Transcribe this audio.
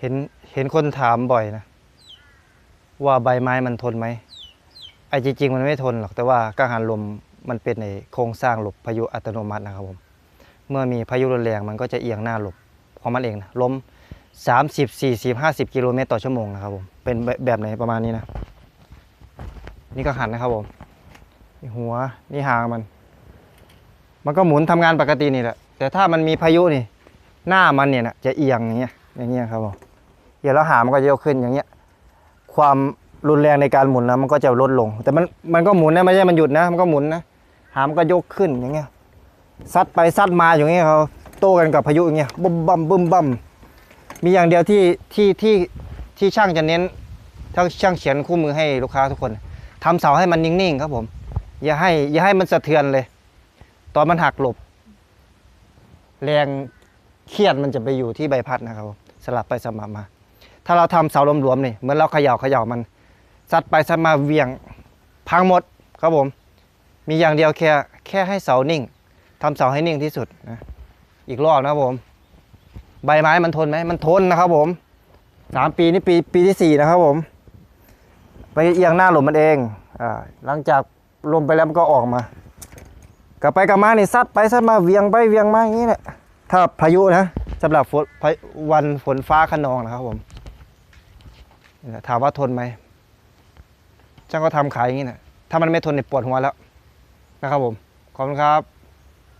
เห็นเห็นคนถามบ่อยนะ ว่าใบไม้มันทนไหมไอ้จริงๆมันไม่ทนหรอกแต่ว่ากังหันลมมันเป็นในโครงสร้างหลบพายุอัตโนมัตินะครับผมเมื่อมีพายุรุนแรงมันก็จะเอียงหน้าหลบของมันเองนะล้ม 30 40 50 กิโลเมตรต่อชั่วโมงนะครับผมเป็นแบบไหนประมาณนี้นะ นี่ก็หันนะครับผมนี่หัวนี่หางมัน มันก็หมุนทำงานปกตินี่แหละแต่ถ้ามันมีพายุนี่ หน้ามันเนี่ยนะจะเอียงอย่างเงี้ย อย่างเงี้ยครับผมเอียงแล้วหามันก็จะยกขึ้นอย่างเงี้ย ความรุนแรงในการหมุนนะมันก็จะลดลง แต่มันมันก็หมุนนะไม่ใช่มันหยุดนะมันก็หมุนนะหามันก็ยกขึ้นอย่างเงี้ยซัดไปซัดมาอย่างเงี้ยเขาโต้กันกับพายุอย่างเงี้ยบึ้มบั่มบึ้มบั่มมีอย่างเดียวที่ที่ที่ที่ช่างจะเน้นช่างช่างเขียนคู่มือให้ลูกค้าทุกคนทำเสาให้มันนิ่งๆครับผม อย่าให้อย่าให้มันสะเทือนเลย ตอนมันหักหลบ แรงเครียดมันจะไปอยู่ที่ใบพัดนะครับผม สลับไปสลับมา ถ้าเราทำเสาหลวมๆนี่เหมือนเราเขย่าเขย่ามันซัดไปซัดมาเวียงพังหมดครับผม มีอย่างเดียวแค่แค่ให้เสานิ่งทำเสาให้นิ่งที่สุดนะอีกรอบนะครับผม ใบไม้มันทนไหมมันทนนะครับผมสามปีนี่ปีปีที่สี่นะครับผม ไปเอียงหน้าหลบมันเองอ่าหลังจากลมไปแล้วมันก็ออกมากลับไปกลับมานี่ซัดไปซัดมาเวียงไปเวียงมาอย่างนี้แหละถ้าพายุนะ สำหรับวันฝนฟ้าขนองนะครับผมถามว่าทนไหมช่างก็ทำขายอย่างนี้นะถ้ามันไม่ทนเนี่ยปวดหัวแล้วนะครับผมขอบคุณครับ